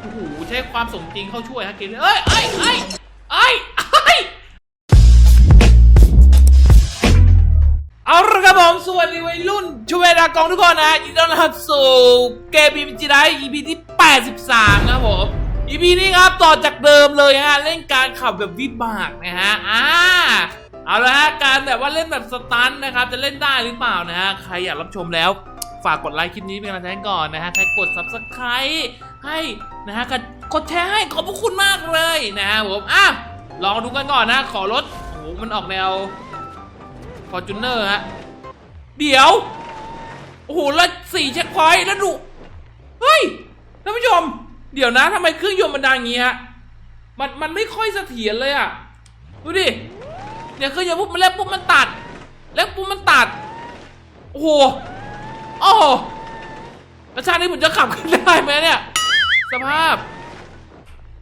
โอ้โหใช้ความสมจริงเข้าช่วยฮะเกมนี้เอ้ยเอ้ยเอ้ยเอ้ยเอ้ยเอาละครับผมสวัสดีวัยรุ่นช่วยดากองทุกคนนะยินดีต้อนรับสู่เกมบีมจีได EP ที่ 83 นะครับผม EP นี้ครับต่อจากเดิมเลยฮะเล่นการขับแบบวิบากนะฮะอ่าเอาละฮะการแบบว่าเล่นแบบสตันท์นะครับจะเล่นได้หรือเปล่านะฮะใครอยากรับชมแล้วฝากกดไลค์คลิปนี้เป็นกำลังใจให้ก่อนนะฮะ ใครกด subscribe ให้ นะฮะกดกดแชร์ให้ขอบพระคุณมากเลยนะฮะผมอะลองดูกันก่อนนะ ขอรถโอ้โหมันออกแนว Fortuner ฮะเดี๋ยว โอ้โหแล้วสี่เช็คพอยต์แล้วดูเฮ้ยท่านผู้ชม เดี๋ยวนะทำไมเครื่องยนต์มันดังอย่างงี้ฮะมันมันไม่ค่อยเสถียรเลยอะดูดิเนี่ยเครื่องยนต์ปุ๊บมันแล้วปุ๊บมันตัด แล้วปุ๊บมันตัด โอ้โหโอ้โหแล้วชาตินี้ผมจะขับขึ้นได้ไหมเนี่ย สภาพ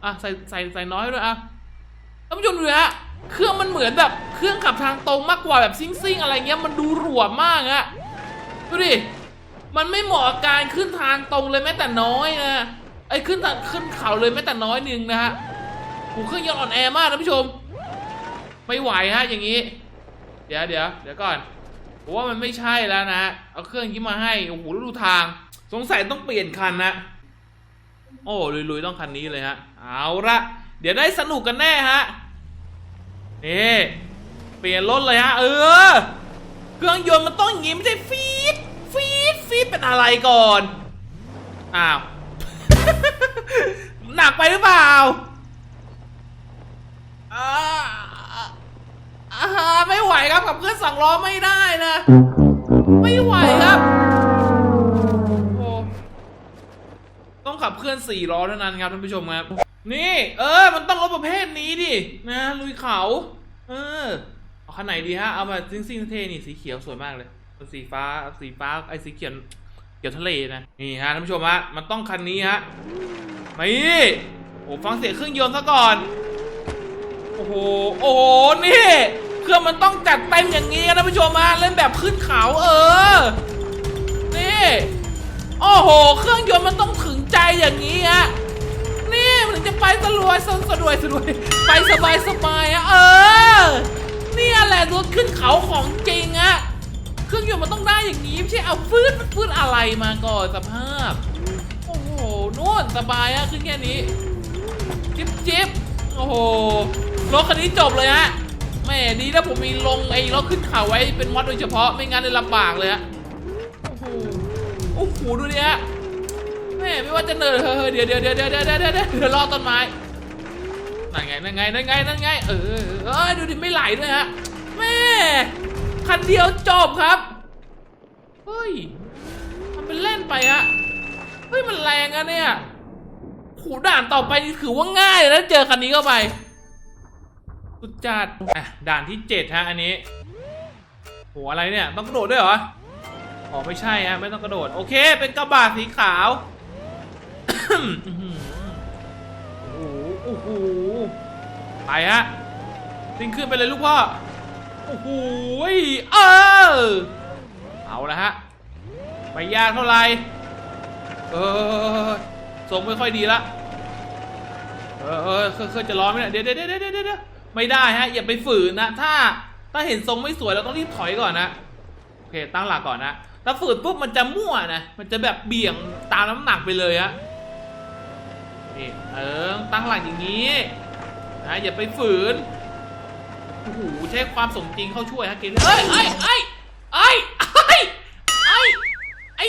อะใส่ใส่ใส่น้อยด้วยอะท่านผู้ชมดูนะฮะเครื่องมันเหมือนแบบเครื่องขับทางตรงมากกว่าแบบซิ่งซิ่งอะไรเงี้ยมันดูหลวมมากอะดูดิมันไม่เหมาะกับการขึ้นทางตรงเลยแม้แต่น้อยนะไอ้ขึ้นทางขึ้นเขาเลยแม้แต่น้อยหนึ่งนะฮะโอ้เครื่องยนต์อ่อนแอมากท่านผู้ชม ไม่ไหวฮะอย่างนี้ เดี๋ยวเดี๋ยวเดี๋ยวก่อนผมว่ามันไม่ใช่แล้วนะเอาเครื่องนี้มาให้โอ้โหดูทาง สงสัยต้องเปลี่ยนคันนะ โอ้ลุยๆต้องคันนี้เลยฮะ เอาละเดี๋ยวได้สนุกกันแน่ฮะนี่เปลี่ยนรถเลยฮะ เออ เครื่องยนต์มันต้องอย่างงี้ไม่ใช่ฟีดฟีดฟีดเป็นอะไรก่อน อ้าว หนักไปหรือเปล่าอ่าอ่าไม่ไหวครับกับเครื่องสั่งล้อไม่ได้นะ ไม่ไหวครับ โอ้ต้อง ขับเคลื่อนสี่ล้อเท่านั้นครับท่านผู้ชมครับ นี่ เออ มันต้องรถประเภทนี้ดินะลุยเขา เออเอาคันไหนดีฮะเอามาซิ่งซิ่งเท่นี่สีเขียวสวยมากเลยสีฟ้าเอาสีฟ้าไอ้สีเขียวเขียวทะเลนะนี่ฮะท่านผู้ชมฮะมันต้องคันนี้ฮะนี่โอ้ฟังเสียงเครื่องยนต์ซะก่อนโอ้โหโอ้โหนี่เครื่องมันต้องจัดเต็มอย่างนี้นะท่านผู้ชมฮะเล่นแบบขึ้นเขาเออนี่โอ้โห เครื่องยนต์มันต้องถึง ใจอย่างนี้ฮะนี่มันถึงจะไปสรวยสนสรวยสรวยไปสบายสบายอะเออนี่แหละรถขึ้นเขาของจริงอะเครื่องยนต์มันต้องได้อย่างนี้ไม่ใช่เอาฟืดฟืดอะไรมาก่อนสภาพโอ้โหนู่นสบายอะขึ้นแค่นี้จิ๊บจิ๊บโอ้โหรถคันนี้จบเลยฮะแหม่ดีนะผมมีลงไอ้รถขึ้นเขาไว้เป็นมอดโดยเฉพาะไม่งั้นเลยลำบากเลยฮะโอ้โหโอ้โหดูดิฮะแม่ไม่ว่าจะเนิร์ดเฮ้ยเดี๋ยวเดี๋ยวเดี๋ยวเดี๋ยวเดี๋ยวเดี๋ยวเดี๋ยวรอต้นไม้นั่นไงนั่นไงนั่นไงนั่นไงเออเออดูดิไม่ไหลด้วยฮะแม่คันเดียวจบครับเฮ้ยทำเป็นเล่นไปฮะเฮ้ยมันแรงอะเนี่ยขู่ด่านต่อไปนี่ถือว่าง่ายแล้วเจอคันนี้เข้าไปสุดจัดอะด่านที่เจ็ดฮะอันนี้โหอะไรเนี่ยต้องกระโดดด้วยเหรออ๋อไม่ใช่ฮะไม่ต้องกระโดดโอเค เป็นกระบดสีขาว โอ้โหโอ้โหไปฮะซิงขึ้นไปเลยลูกพ่อโอ้โหเออเอาละฮะไม่ยากเท่าไหร่เออทรงไม่ค่อยดีละเออเออเครื่อจะร้อนไหมเนี่ยเดี๋ยวเดี๋ยวเดี๋ยวเดี๋ยวเดี๋ยวไม่ได้ฮะอย่าไปฝืนนะถ้าถ้าเห็นทรงไม่สวยเราต้องรีบถอยก่อนนะโอเคตั้งหลักก่อนนะถ้าฝืนปุ๊บมันจะมั่วนะมันจะแบบเบี่ยงตามน้ำหนักไปเลยฮะ นี่เออตั้งหลักอย่างนี้นะอย่าไปฝืนโอ้โหใช้ความสมจริงเข้าช่วยฮะเกมเอ้ยเอ้ยเอ้ยเอ้ยเอ้ยเอ้ยไอ้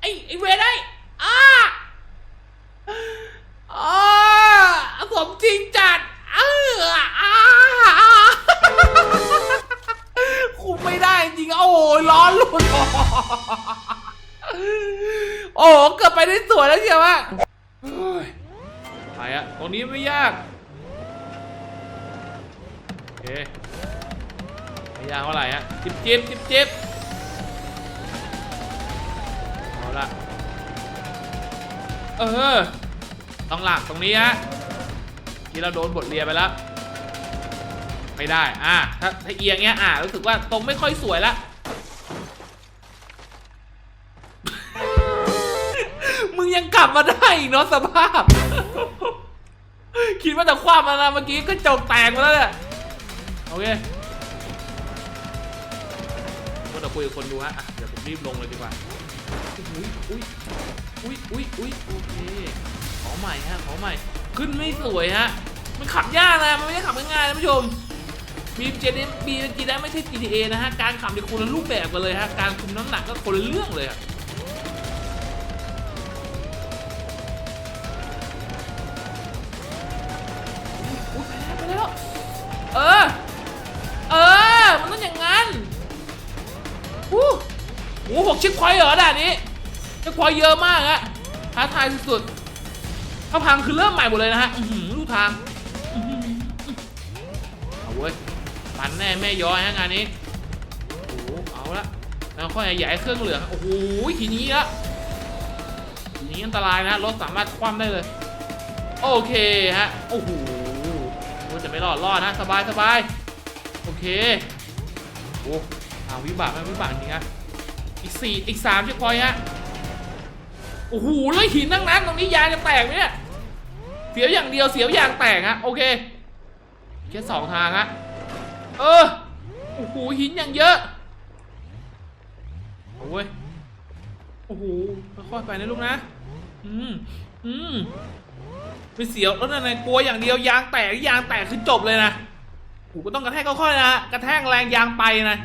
ไอ้ไอ้เวรไอ้อ้าอ๋อสมจริงจัดเอออ่าคุมไม่ได้จริงโอ้ยร้อนลุดโอ้เกือบไปได้สวยแล้วเชียววะเฮ้ยไปอะ รงนี้ไม่ยากโอเคไม่ยากเท่าไหร่ฮะจิบจิบจิบจิบเอาละเออต้องหลักตรงนี้ฮะที่เราโดนบทเรียนไปแล้วไม่ได้อะถ้าถ้าเอียงเงี้ยอะรู้สึกว่าตรงไม่ค่อยสวยละมึงยังกลับมาได้อีกเนาะสภาพ คิดว่าจะคว้ามาแล้วเมื่อกี้ก็จกแตกมาแล้วเนี่ยโอเคก็เดี๋ยวคุยกับคนดูฮะอะเดี๋ยวผมรีบลงเลยดีกว่าอุ้ยอุ้ยอุ้ยอุ้ยอุ้ยโอเคขอใหม่ฮะขอใหม่ ขึ้นไม่สวยฮะ มันขับยากนะมันไม่ได้ขับง่ายๆนะผู้ชมบีมเจนบีมจีได้ไม่ใช่ GTA นะฮะ การขับในคนละรูปแบบกันเลยฮะ การคุมน้ำหนักก็คนละเรื่องเลยอะ โอ้โหกชิปควายเหรอด่านนี้ชิปควายเยอะมากฮะท้าทายสุดๆถ้าพังคือเริ่มใหม่หมดเลยนะฮะอื้อหือดูทางเอาเว้ยปันแน่แม่ย้อยฮะงานนี้โอ้เอาละแล้วค่อยใหญ่เครื่องเหลืองโอ้โหทีนี้ละทีนี้อันตรายนะรถสามารถคว่ำได้เลย โอเคฮะโอ้โหมันจะไม่รอดรอดนะสบายสบายโอเคโอ้อาวิบากไหมวิบากจริงฮะ อีกสี่อีกสามเช็คพอยฮะโอ้โหแล้วหินทั้งนั้น ตรงนี้ยางจะแตกไหมเนี่ยเสียวอย่างเดียวเสียวยางแตกฮะโอเคแค่สองทางฮะเออโอ้โหหินอย่างเยอะโอ้ยโอ้โหค่อยๆไปนะลูกนะอืมอืมไม่เสียวแล้วนั่นไงกลัวอย่างเดียวยางแตกยางแตกคือจบเลยนะโอ้โหก็ต้องกระแทกค่อยๆนะกระแทกแรงยางไปนะ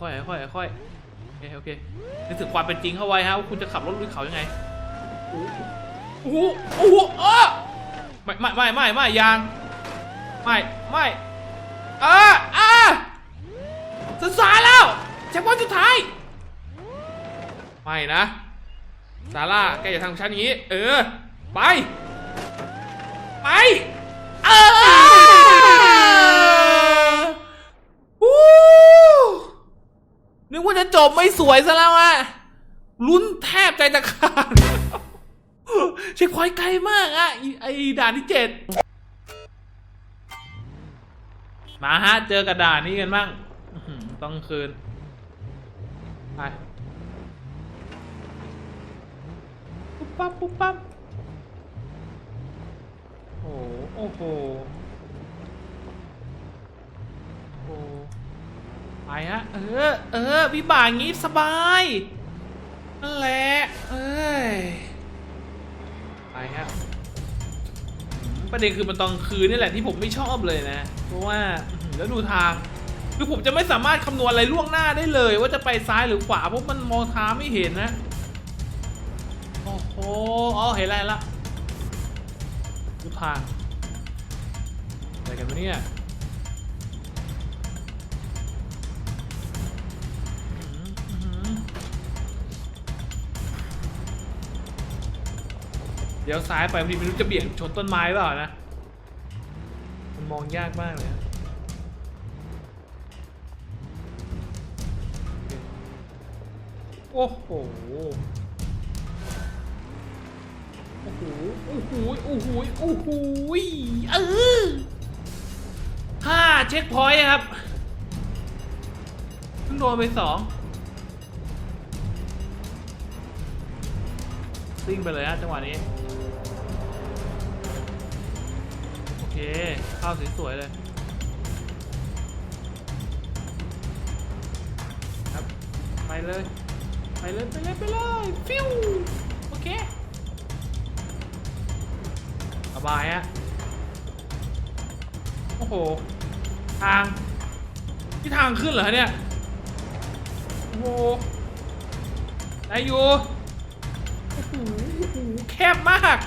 ค่อยๆค่อยๆค่อยๆ เคโอเคนึกถึงความเป็นจริงเข้าไว้ฮะว่าคุณจะขับรถลุยเขายังไงโอ้โหโอ้โหออไม่ไม่ไม่ไม่ไม่ยางไม่ไม่เออเออสุดสายแล้วแจ็คพอตสุดท้าย ไม่นะซาร่าแกอย่าทำฉันอย่างนี้ เออ ไป ไป จบไม่สวยซะแล้วอะลุ้นแทบใจจะขาดใช่ควายไกลมากอะไอ้ด่านที่เจ็ดมาฮะ เจอกระดาษนี้กันบ้างต้องคืนไปปุ๊บปั๊บปุ๊บปั๊บโอ้โหโอ้โหโอ้โห ไปฮะเออ เออ วิบากงี้สบายนั่นแหละเอ้ยไปฮะประเด็นคือมันตอนคืนนี่แหละที่ผมไม่ชอบเลยนะ เพราะว่าแล้วดูทางคือผมจะไม่สามารถคำนวณอะไรล่วงหน้าได้เลย ว่าจะไปซ้ายหรือขวาเพราะมันมองทางไม่เห็นนะโอ้โหอ๋อเห็นอะไรละดูทางอะไรกันวะเนี่ย เดี๋ยวซ้ายไปบางทีไม่รู้จะเบี่ยงชนต้นไม้เปล่านะ มันมองยากมากเลยนะโอ้โห โอ้โห โอ้โห โอ้โห โอ้โห เออห้าเช็คพอยต์ครับเพิ่งโดนไปสองซิ่งไปเลยฮะจังหวะนี้ เค ข้าวสวยๆเลย ครับ ไปเลย ไปเลย ไปเลย ไปเลยฟิวโอเคสบายฮะ โอ้โห ทาง ที่ทางขึ้นเหรอเนี่ย โอ้โหได้อยู่โอ้โหแคบมาก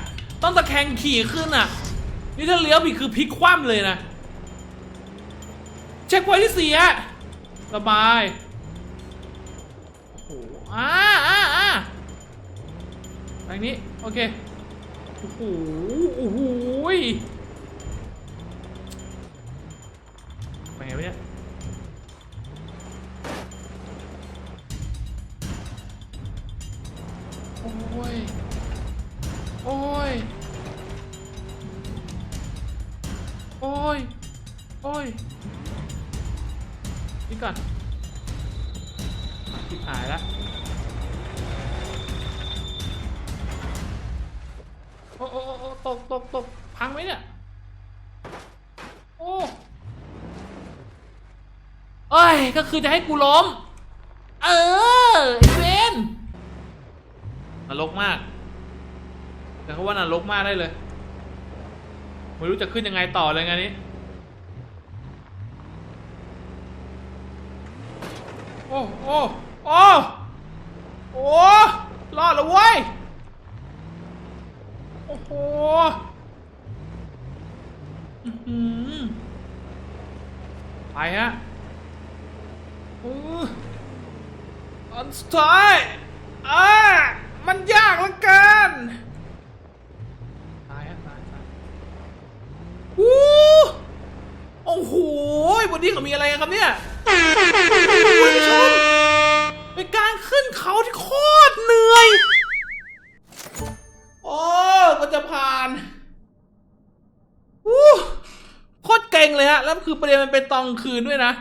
ต้องตะแคงขี่ขึ้นอะ นี่ถ้าเลี้ยวผิดคือพลิกคว่ำเลยนะ เช็คไว้ที่สี่ฮะสบายโอ้โหอ่าอ่าอ่าทางนี้ โอเค โอ้โหโอ้โห นี่ก่อนทิบหายล้วโอ้โอ้โอ้ตกตกตกพังไหมเนี่ยอ้เอ้ย ก็คือจะให้กูล้ม เออไอเวนนรกมาก แต่เขาว่านรกมากได้เลย ไม่รู้จะขึ้นยังไงต่อเลยงานนี้ อ้โอ้โอ้โอ้รอดแล้วเว้ย โอ้โหอือหือไปฮะอันสุดท้ายอ่ามันยากเหลือเกินตายฮะตายตายวู้โอ้โหวันนี้เขามีอะไรกันครับเนี่ย คุณผู้ชมเป็นการขึ้นเขาที่โคตรเหนื่อย โอ้ก็จะผ่านวู้โคตรเก่งเลยฮะ แล้วคือประเด็นมันเป็นตอนกลางคืนด้วยนะ